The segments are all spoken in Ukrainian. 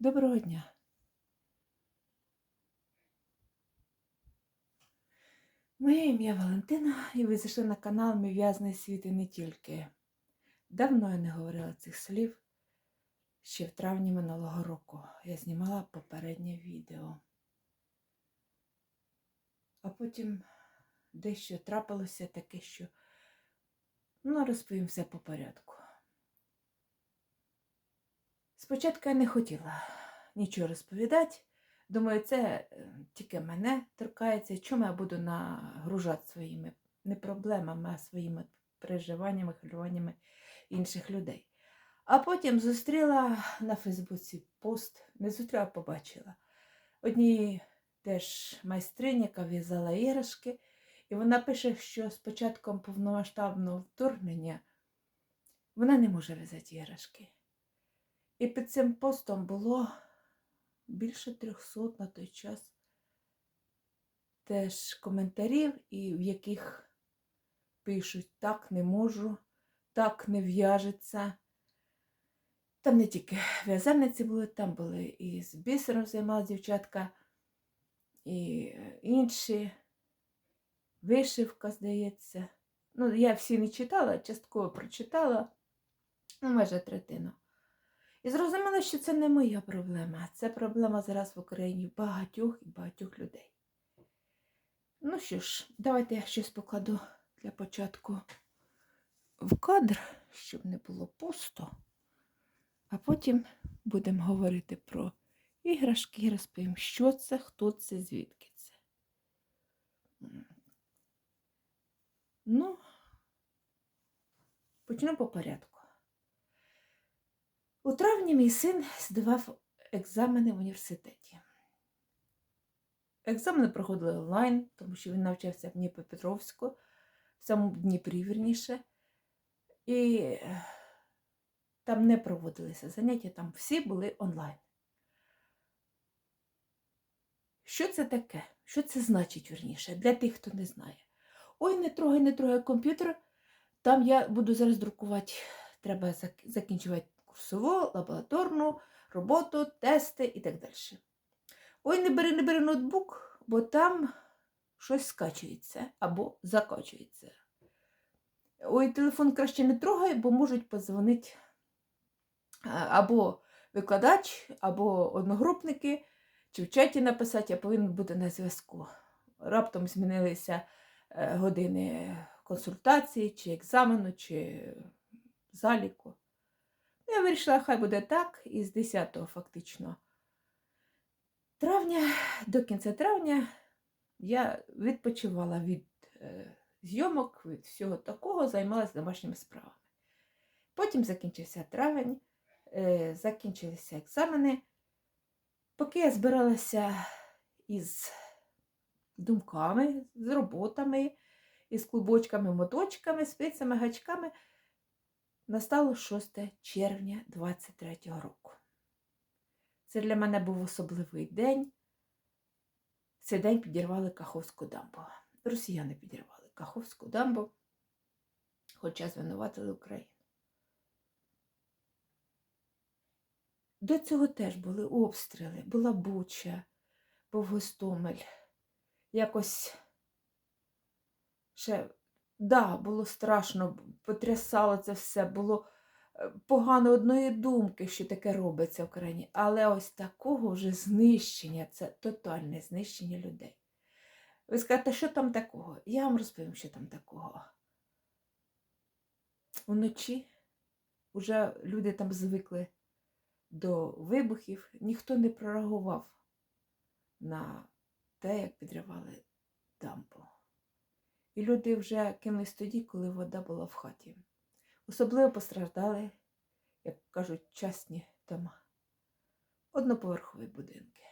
Доброго дня. Моє ім'я Валентина, і ви зайшли на канал Мій в'язний світ і не тільки. Давно я не говорила цих слів. Ще в травні минулого року я знімала попереднє відео. А потім дещо трапилося таке, що ну, розповім все по порядку. Спочатку я не хотіла нічого розповідати. Думаю, це е, тільки мене торкається. Чому я буду нагружати своїми не проблемами, а своїми переживаннями, хвилюваннями інших людей. А потім зустріла на Фейсбуці пост, не зустріла, побачила. Одній теж майстрині, яка в'язала іграшки, і вона пише, що з початком повномасштабного вторгнення вона не може в'язати іграшки. І під цим постом було більше 300 на той час теж коментарів, і в яких пишуть так не можу, так не в'яжеться. Там не тільки в'язальниці були, там були і з бісером займалася дівчатка, і інші. Вишивка, здається. Ну, я всі не читала, частково прочитала, ну, майже третину. І зрозуміла, що це не моя проблема. Це проблема зараз в Україні багатьох і багатьох людей. Ну що ж, давайте я щось покладу для початку в кадр, щоб не було пусто. А потім будемо говорити про іграшки розповім, що це, хто це, звідки це. Ну, почну по порядку. У травні мій син здавав екзамени в університеті. Екзамени проходили онлайн, тому що він навчався в Дніпропетровську, в самому Дніпрі, вірніше. І е, там не проводилися заняття, там всі були онлайн. Що це таке? Що це значить, вірніше, для тих, хто не знає? Ой, не трогай, не трогай комп'ютер. Там я буду зараз друкувати, треба закінчувати курсову, лабораторну роботу, тести і так далі. Ой, не бери, не бери ноутбук, бо там щось скачується або закачується. Ой, телефон краще не трогай, бо можуть подзвонити або викладач, або одногрупники, чи в чаті написати, я повинен бути на зв'язку. Раптом змінилися е, години консультації, чи екзамену, чи заліку. Я вирішила, хай буде так, і з 10 фактично травня до кінця травня я відпочивала від е, зйомок, від всього такого, займалася домашніми справами. Потім закінчився травень, е, закінчилися екзамени. Поки я збиралася із думками, з роботами, із клубочками, моточками, спицями, гачками настало 6 червня 23 року. Це для мене був особливий день. Цей день підірвали Каховську дамбу. Росіяни підірвали Каховську дамбу, хоча звинуватили Україну. До цього теж були обстріли, була Буча, був Гостомель. Якось ще Да, було страшно, потрясало це все, було е, погано одної думки, що таке робиться в країні. Але ось такого вже знищення, це тотальне знищення людей. Ви скажете, що там такого? Я вам розповім, що там такого. Уночі вже люди там звикли до вибухів, ніхто не прореагував на те, як підривали дамбу. І люди вже кинулись тоді, коли вода була в хаті. Особливо постраждали, як кажуть, частні дома. Одноповерхові будинки.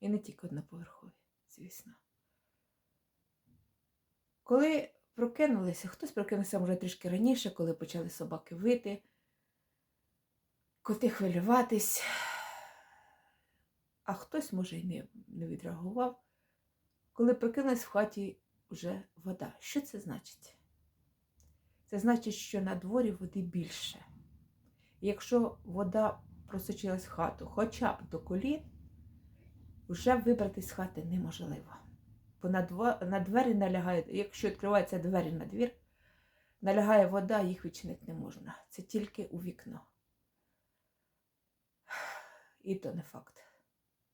І не тільки одноповерхові, звісно. Коли прокинулися, хтось прокинувся може трішки раніше, коли почали собаки вити, коти хвилюватись, а хтось, може, й не, не відреагував. Коли прокинулась в хаті вже вода. Що це значить? Це значить, що на дворі води більше. І якщо вода просочилась в хату, хоча б до колін, вже вибрати з хати неможливо. Бо на, на двері налягає, якщо відкриваються двері на двір, налягає вода, їх відчинити не можна. Це тільки у вікно. І то не факт.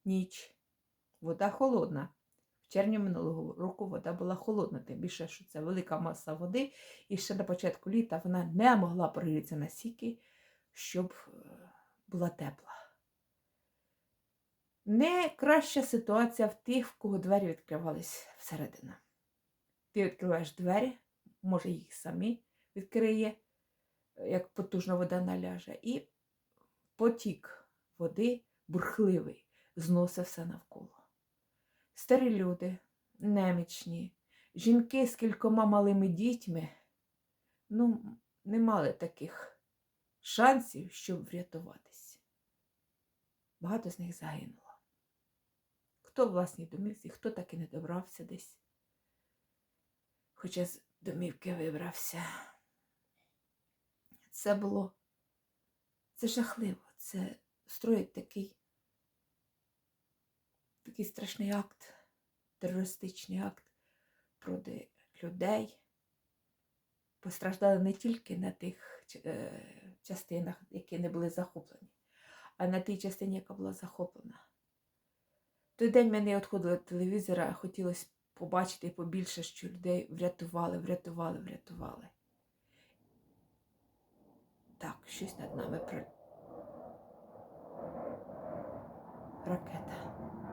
Ніч. Вода холодна. Червні минулого року вода була холодна, тим більше, що це велика маса води, і ще на початку літа вона не могла прогрітися настільки, щоб е, була тепла. Не краща ситуація в тих, в кого двері відкривались всередину. Ти відкриваєш двері, може їх самі відкриє, як потужна вода наляже, і потік води бурхливий зносив все навколо. Старі люди, немічні, жінки з кількома малими дітьми, ну, не мали таких шансів, щоб врятуватися. Багато з них загинуло. Хто в власній домівці, хто так і не добрався десь. Хоча з домівки вибрався. Це було це жахливо. Це строїть такий, такий страшний акт, терористичний акт проти людей. Постраждали не тільки на тих е, частинах, які не були захоплені, а на тій частині, яка була захоплена. Той день мене відходили від телевізора, хотілося побачити побільше, що людей врятували, врятували, врятували. Так, щось над нами про. Ракета.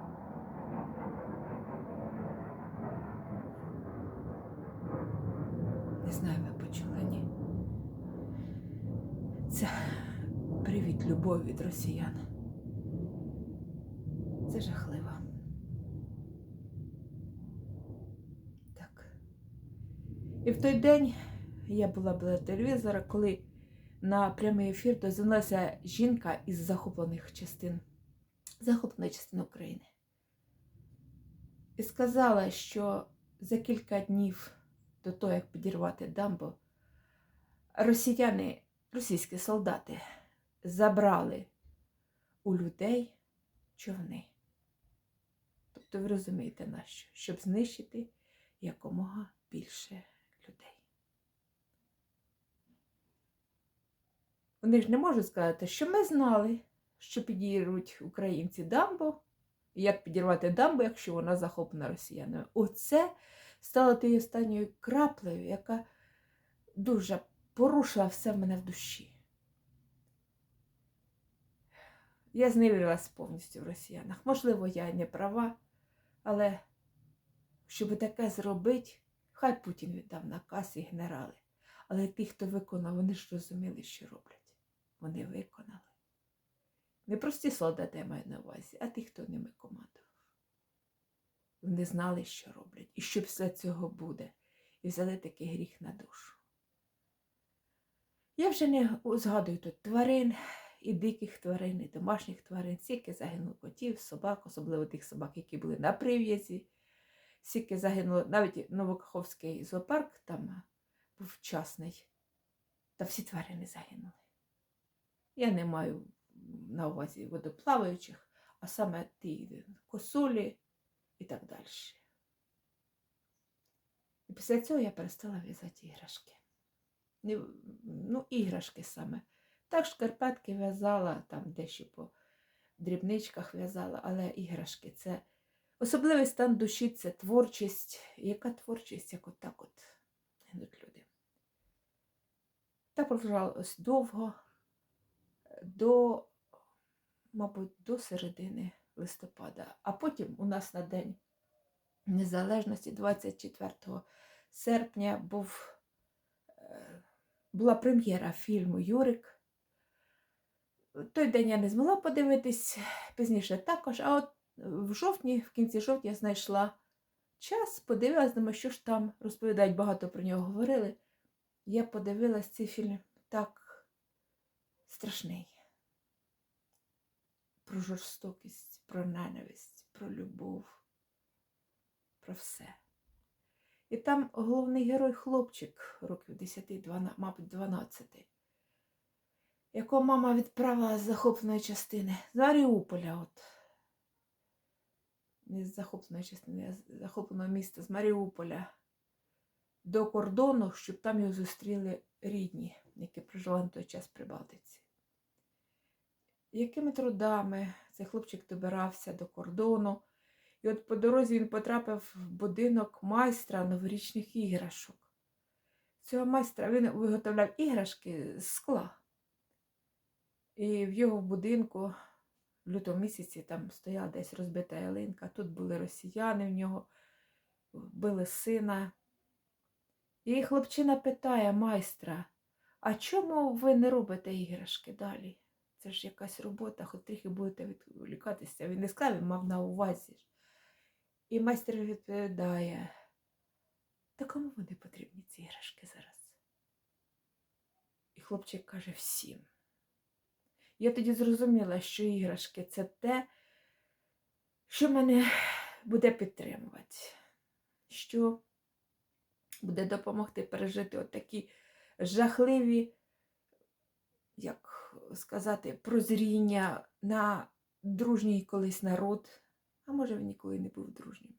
Не знаю, ви почули, ні. Це привіт любов від росіян. Це жахливо. Так. І в той день я була біля телевізора, коли на прямий ефір дозвонилася жінка із захоплених частин, захопленої частини України. І сказала, що за кілька днів до того, як підірвати дамбу, росіяни, російські солдати забрали у людей човни. Тобто ви розумієте нащо? Щоб знищити якомога більше людей. Вони ж не можуть сказати, що ми знали, що підірвуть українці дамбу, і як підірвати дамбу, якщо вона захоплена росіянами. Оце стало тією останньою краплею, яка дуже порушила все в мене в душі. Я зневірилась повністю в росіянах. Можливо, я не права, але щоб таке зробити, хай Путін віддав наказ і генерали. Але ті, хто виконав, вони ж розуміли, що роблять. Вони виконали. Не прості солдати я маю на увазі, а ті, хто ними командував. Вони знали, що роблять, і що після цього буде, і взяли такий гріх на душу. Я вже не згадую тут тварин, і диких тварин, і домашніх тварин, скільки загинуло котів, собак, особливо тих собак, які були на прив'язі, скільки загинуло навіть Новокаховський зоопарк там був вчасний, та всі тварини загинули. Я не маю на увазі водоплаваючих, а саме ті косулі і так далі. І після цього я перестала в'язати іграшки. Ну, іграшки саме. Так, шкарпетки в'язала, там дещо по дрібничках в'язала, але іграшки це особливий стан душі, це творчість. Яка творчість, як отак от гинуть люди. Так продовжалось довго, до, мабуть, до середини листопада. А потім у нас на День Незалежності, 24 серпня, був, е, була прем'єра фільму Юрик. Той день я не змогла подивитись, пізніше також, а от в жовтні, в кінці жовтня знайшла час, подивилась, думаю, що ж там розповідають, багато про нього говорили. Я подивилась цей фільм так страшний. Про жорстокість, про ненависть, про любов, про все. І там головний герой хлопчик років 10, 12, мабуть, 12. якого мама відправила з захопленої частини. З Маріуполя, от. Не з захопленої частини, а з захопленого міста, з Маріуполя до кордону, щоб там його зустріли рідні, які проживали на той час при Балтиці. Якими трудами цей хлопчик добирався до кордону, і от по дорозі він потрапив в будинок майстра новорічних іграшок. Цього майстра він виготовляв іграшки з скла. І в його будинку в лютому місяці там стояла десь розбита ялинка. Тут були росіяни в нього, били сина. І хлопчина питає майстра, а чому ви не робите іграшки далі? Це ж якась робота, хоч трохи будете відволікатися. Він не сказав, він мав на увазі. І майстер відповідає, та кому вони потрібні, ці іграшки зараз? І хлопчик каже всім. Я тоді зрозуміла, що іграшки це те, що мене буде підтримувати, що буде допомогти пережити отакі жахливі, як сказати, прозріння на дружній колись народ, а може він ніколи не був дружнім.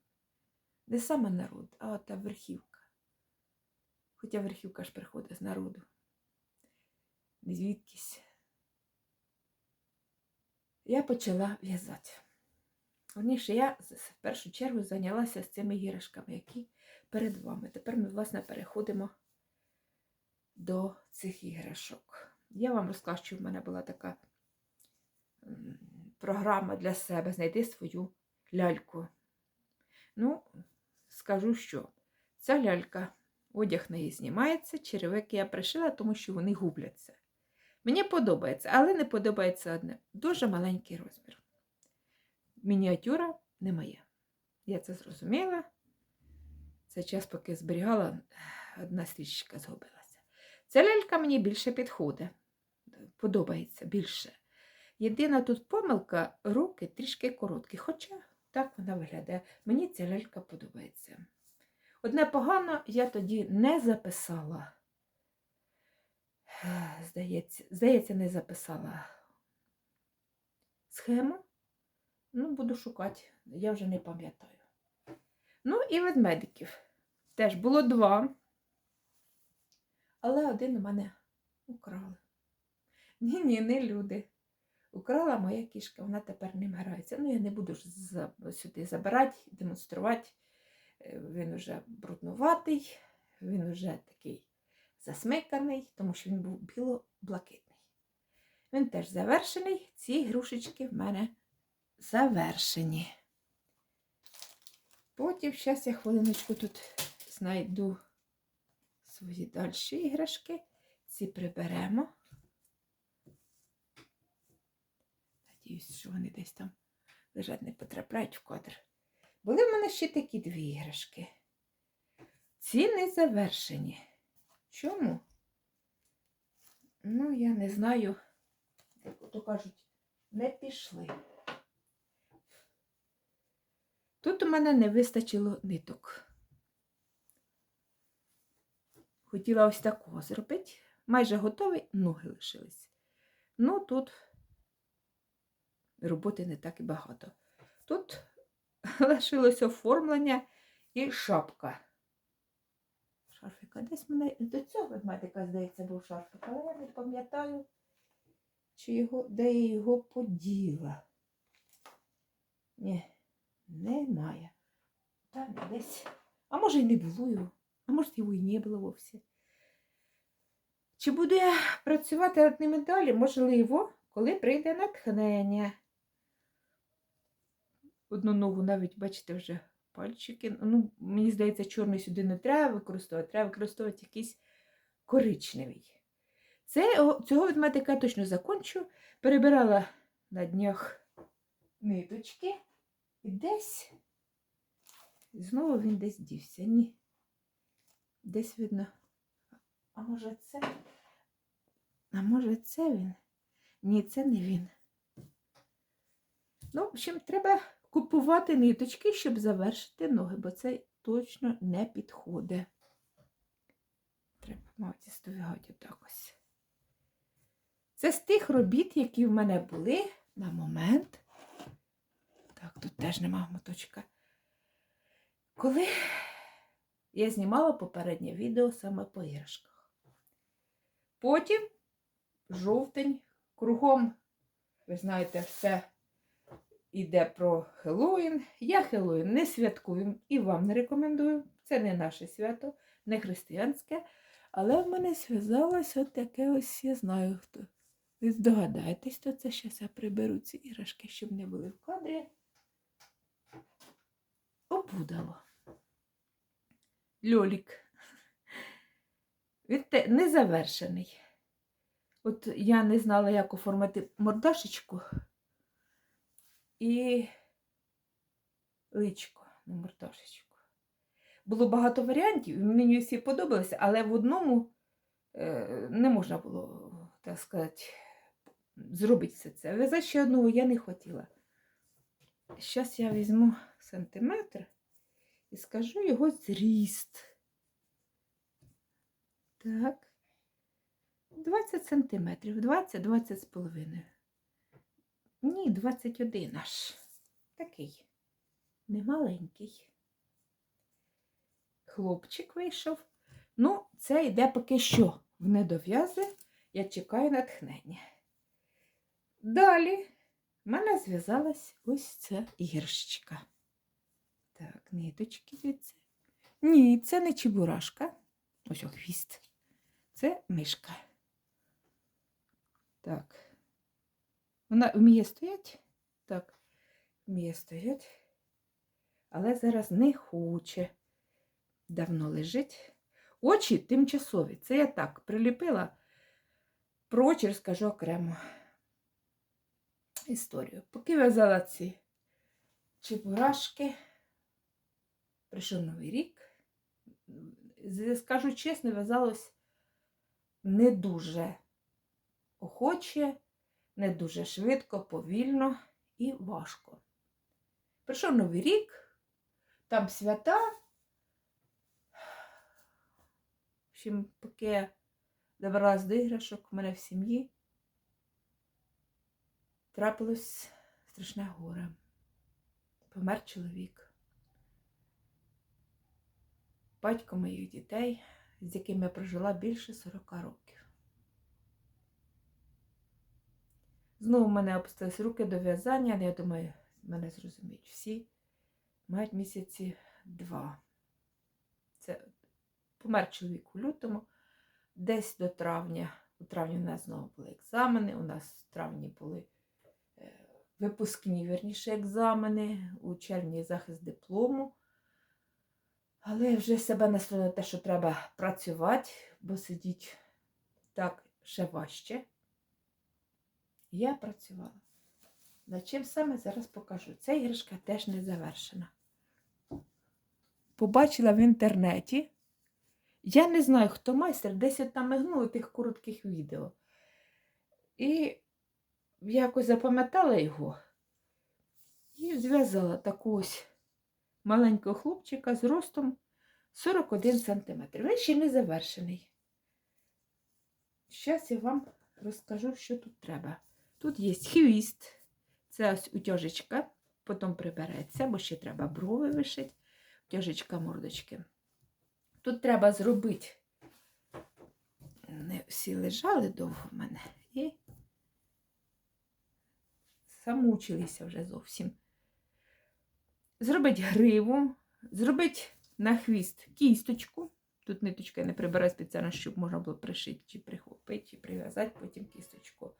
Не саме народ, а та верхівка. Хоча верхівка ж приходить з народу. Звідкись. Я почала в'язати. Верніше, я в першу чергу зайнялася з цими іграшками, які перед вами. Тепер ми, власне, переходимо до цих іграшок. Я вам розкажу, що в мене була така програма для себе знайди свою ляльку. Ну, скажу, що ця лялька, одяг на її знімається, черевики я пришила, тому що вони губляться. Мені подобається, але не подобається одне. Дуже маленький розмір. Мініатюра не моя. Я це зрозуміла. Це час, поки зберігала, одна стрічка згубилася. Ця лялька мені більше підходить. Подобається більше. Єдина тут помилка, руки трішки короткі, хоча так вона виглядає. Мені ця лялька подобається. Одне погано я тоді не записала. Здається, здається, не записала схему. Ну, буду шукати, я вже не пам'ятаю. Ну, і ведмедиків. Теж було два. Але один у мене украли. Ні, ні, не люди. Украла моя кішка, вона тепер ним грається. Ну, я не буду ж сюди забирати, демонструвати. Е, Він уже бруднуватий, він уже такий засмиканий, тому що він був біло-блакитний. Він теж завершений. Ці ігрушечки в мене завершені. Потім, зараз я хвилиночку тут знайду свої дальші іграшки. Ці приберемо. Надіюсь, що вони десь там лежать, не потрапляють в кадр. Були в мене ще такі дві іграшки. Ці не завершені. Чому? Ну, я не знаю, як то кажуть, не пішли. Тут у мене не вистачило ниток. Хотіла ось такого зробити. Майже готовий, ноги лишились. Ну, тут роботи не так і багато. Тут лишилось оформлення і шапка. Шарфика. Десь мене до цього ведмедика, здається, був шарфик, але я не пам'ятаю, чи його, де я його поділа. Ні, немає. Там десь. А може й не було його, а може його і не було вовсе. Чи буду я працювати над ними далі? Можливо, коли прийде натхнення. Одну ногу навіть, бачите, вже пальчики. Ну, мені здається, чорний сюди не треба використовувати, треба використовувати якийсь коричневий. Це, цього ведмедика я точно закончу. Перебирала на днях ниточки. І десь. Знову він десь дівся. Ні. Десь видно. А може це? А може це він? Ні, це не він. Ну, в общем, треба купувати ниточки, щоб завершити ноги, бо це точно не підходить. Треба, мабуть, здвигати отак ось. Це з тих робіт, які в мене були на момент. Так, тут теж нема моточка. Коли я знімала попереднє відео саме по іграшках. Потім жовтень, кругом, ви знаєте, все йде про Хеллоуін. Я Хеллоуін не святкую і вам не рекомендую. Це не наше свято, не християнське. Але в мене зв'язалось от таке ось, я знаю хто. Ви здогадаєтесь, то це зараз я приберу ці іграшки, щоб не були в кадрі. Опудало. Льолік. Він те- не. От я не знала, як оформити мордашечку і личко на мордашечку. Було багато варіантів, мені всі подобалися, але в одному е, не можна було, так сказати, зробити все це. В'язати ще одного я не хотіла. Зараз я візьму сантиметр і скажу його зріст. Так. 20 сантиметрів, 20-20 з половиною. Ні, 21 аж. Такий. Немаленький. Хлопчик вийшов. Ну, це йде поки що в недов'язи. Я чекаю натхнення. Далі в мене зв'язалась ось ця іграшечка. Так, ниточки звідси. Ні, це не чебурашка. Ось о, хвіст. Це мишка. Так. Вона вміє стоять? Так, вміє стоять. Але зараз не хоче. Давно лежить. Очі тимчасові. Це я так приліпила. Про очі розкажу окремо історію. Поки в'язала ці чебурашки, прийшов новий рік. Скажу чесно, в'язалось не дуже охоче, не дуже швидко, повільно і важко. Прийшов новий рік, там свята. В поки я добралась до іграшок, в мене в сім'ї трапилось страшне горе. Помер чоловік. Батько моїх дітей, з яким я прожила більше 40 років. Знову в мене опустились руки до в'язання, але я думаю, мене зрозуміють всі. Мають місяці два. Це помер чоловік у лютому, десь до травня. У травні у нас знову були екзамени, у нас в травні були е, випускні, верніше, екзамени, у червні захист диплому. Але я вже себе настроїла на те, що треба працювати, бо сидіть так ще важче. Я працювала. Над чим саме зараз покажу. Ця іграшка теж не завершена. Побачила в інтернеті. Я не знаю, хто майстер, десь от там мигнуло тих коротких відео. І якось запам'ятала його і зв'язала таку ось маленького хлопчика з ростом 41 см. Він ще не завершений. Зараз я вам розкажу, що тут треба. Тут є хвіст, це ось утяжечка, потім прибереться, бо ще треба брови вишити, утяжечка мордочки. Тут треба зробити. Не всі лежали довго в мене і замучилися вже зовсім. Зробити гриву, зробити на хвіст кісточку. Тут ниточка я не прибираю спеціально, щоб можна було пришити, чи прихопити, чи прив'язати потім кісточку.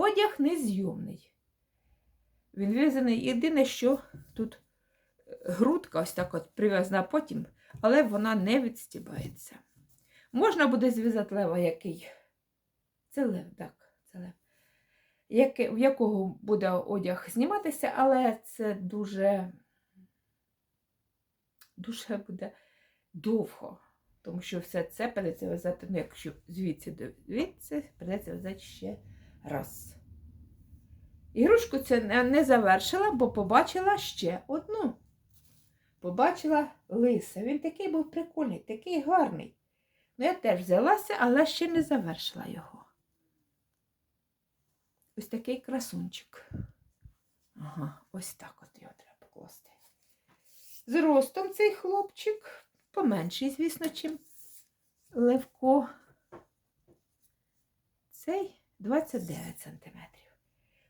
Одяг незйомний. Він в'язаний. Єдине, що тут грудка ось так от прив'язана потім, але вона не відстібається. Можна буде зв'язати лева, який. Це лев, так, це лев. Яке, в якого буде одяг зніматися, але це дуже, дуже буде довго. Тому що все це придеться в'язати, ну, якщо звідси звідси, придеться в'язати ще раз. Ігрушку це не- завершила, бо побачила ще одну. Побачила лиса. Він такий був прикольний, такий гарний. Ну, я теж взялася, але ще не завершила його. ось такий красунчик. Ага, ось так от його треба покласти. Зростом цей хлопчик поменший, звісно, чим Левко. Цей 29 сантиметрів.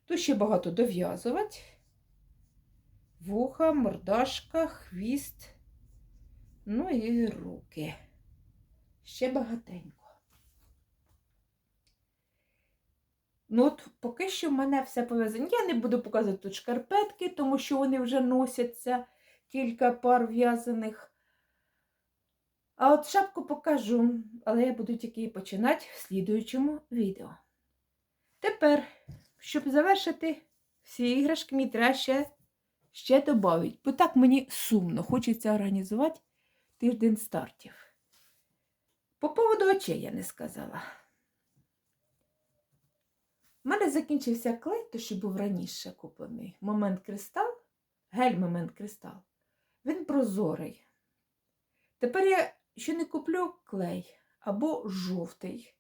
Тут ще багато дов'язувати. Вуха, мордашка, хвіст, ну і руки. Ще багатенько. Ну, от поки що в мене все пов'язано. Я не буду показувати тут шкарпетки, тому що вони вже носяться кілька пар в'язаних. А от шапку покажу, але я буду тільки починати в слідуючому відео. Тепер, щоб завершити всі іграшки, мені треба ще, ще додати. Бо так мені сумно, хочеться організувати тиждень стартів. По поводу очей я не сказала. У мене закінчився клей, той, що був раніше куплений. Момент кристал, гель момент кристал. Він прозорий. Тепер я ще не куплю клей або жовтий,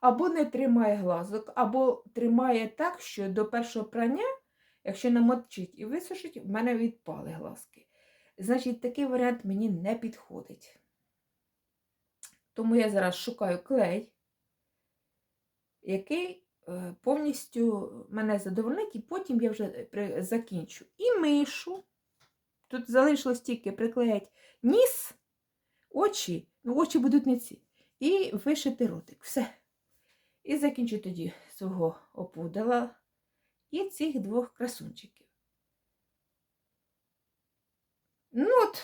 або не тримає глазок, або тримає так, що до першого прання, якщо намочить і висушить, в мене відпали глазки. Значить, такий варіант мені не підходить. Тому я зараз шукаю клей, який е, повністю мене задовольнить, і потім я вже закінчу. І мишу. Тут залишилось тільки приклеїти ніс, очі, ну очі будуть не ці. І вишити ротик. Все. І закінчу тоді свого опудала і цих двох красунчиків. Ну от,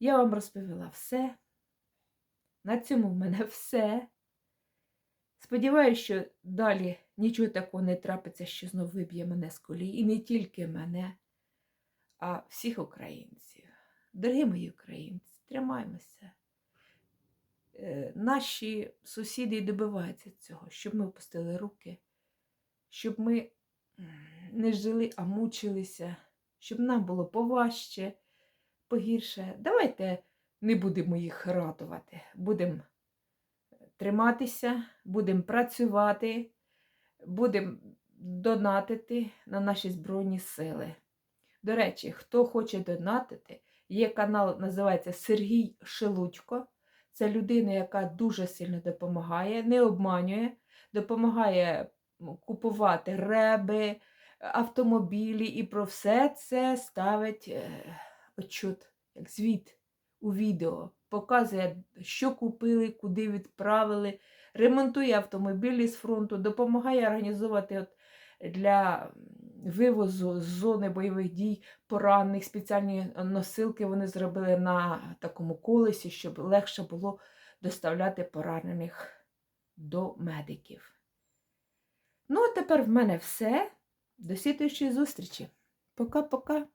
я вам розповіла все. На цьому в мене все. Сподіваюсь, що далі нічого такого не трапиться, що знов виб'є мене з колії. І не тільки мене, а всіх українців. Дорогі мої українці, тримаймося. Е, Наші сусіди добиваються цього, щоб ми опустили руки, щоб ми не жили, а мучилися, щоб нам було поважче, погірше. Давайте не будемо їх радувати, будемо триматися, будемо працювати, будемо донатити на наші Збройні Сили. До речі, хто хоче донатити, є канал, називається Сергій Шелудько. Це людина, яка дуже сильно допомагає, не обманює, допомагає купувати реби, автомобілі і про все це ставить е, отчет, як звіт у відео. Показує, що купили, куди відправили, ремонтує автомобілі з фронту, допомагає організовувати от для вивозу з зони бойових дій поранених спеціальні носилки вони зробили на такому колесі, щоб легше було доставляти поранених до медиків. Ну, а тепер в мене все. До слідуючої зустрічі. Пока-пока.